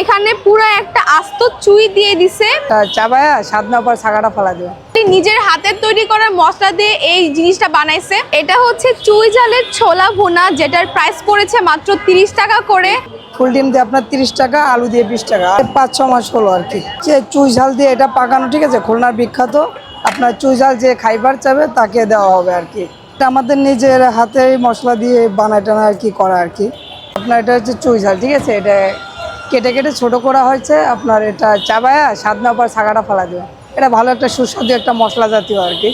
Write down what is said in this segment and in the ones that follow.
এখানে পুরো একটা আস্ত চুই দিয়ে দিছে। চাবায়া স্বাদ না পর ছাগাটা ফেলা দেবে নিজের হাতের তৈরি করা মশলা দিয়ে এই জিনিসটা বানাইছে। এটা হচ্ছে চুই ঝালের ছোলা ভুনা যেটার প্রাইস পড়েছে মাত্র তিরিশ টাকা করে। ফুল ডিম দিয়ে আপনার তিরিশ টাকা আলু দিয়ে বিশ টাকা। পাঁচ ছ মাস হলো আর কি। যে চুই ঝাল দিয়ে এটা পাকানো ঠিক আছে খুলনার বিখ্যাত। আপনার চুই ঝাল যে খাইবার চাবে তাকে দেওয়া হবে আর কি। এটা আমাদের নিজের হাতে মশলা দিয়ে বানায় টানা আর কি করা আর কি। আপনার এটা হচ্ছে চুই ঝাল ঠিক আছে এটা কেটে কেটে ছোট করা হয়েছে। আপনার এটা চাবায়া স্বাদ না পর ছাগাটা ফেলা দেবে এটা ভালো একটা সুস্বাদু একটা মশলা জাতীয় আর কি।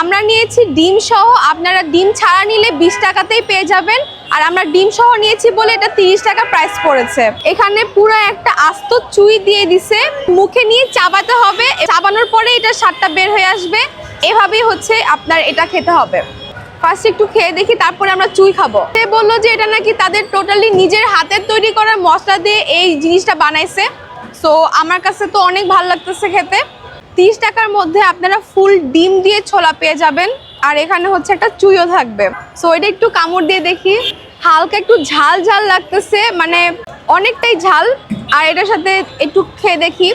আমরা নিয়েছি ডিম সহ, আপনারা ডিম ছাড়া নিলে বিশ টাকাতেই পেয়ে যাবেন। আর আমরা ডিম সহ নিয়েছি বলে এটা তিরিশ টাকা প্রাইস পড়েছে। এখানে পুরো একটা আস্ত চুই দিয়ে দিছে। মুখে নিয়ে চাবাতে হবে। চাবানোর পরে এটা স্বাদটা বের হয়ে আসবে। এভাবেই হচ্ছে আপনার এটা খেতে হবে। ফার্স্ট একটু খেয়ে দেখি তারপরে আমরা চুই খাব। সে বলল যে এটা নাকি তাদের টোটালি নিজের হাতের তৈরি করা মশলা দিয়ে এই জিনিসটা বানাইছে। সো আমার কাছে তো অনেক ভালো লাগতেছে খেতে। তিরিশ টাকার মধ্যে আপনারা ফুল ডিম দিয়ে ছোলা পেয়ে যাবেন। আর এখানে হচ্ছে একটা চুইও থাকবে। সো এটা একটু কামড় দিয়ে দেখি। হালকা একটু ঝাল ঝাল লাগতেছে মানে অনেকটাই ঝাল। আর এটার সাথে একটু খেয়ে দেখি।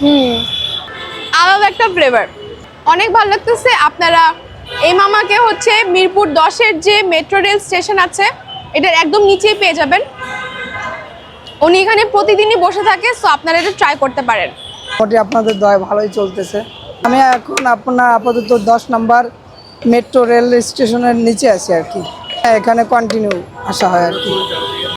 হুম। আলাদা একটা ফ্লেভার অনেক ভালো লাগতেছে আপনারা এই মামাকে হচ্ছে মিরপুর দশের যে মেট্রো রেল স্টেশন আছে এটার একদম নিচেই পেয়ে যাবেন। উনি এখানে প্রতিদিনই বসে থাকে সো আপনারা এটা ট্রাই করতে পারেন। মোটামুটি আপনাদের দয় ভালোই চলতেছে। আমি এখন আপনার আপাতত দশ নাম্বার মেট্রো রেল স্টেশনের নিচে আছি আর কি। হ্যাঁ, এখানে কন্টিনিউ আসা হয় আর কি।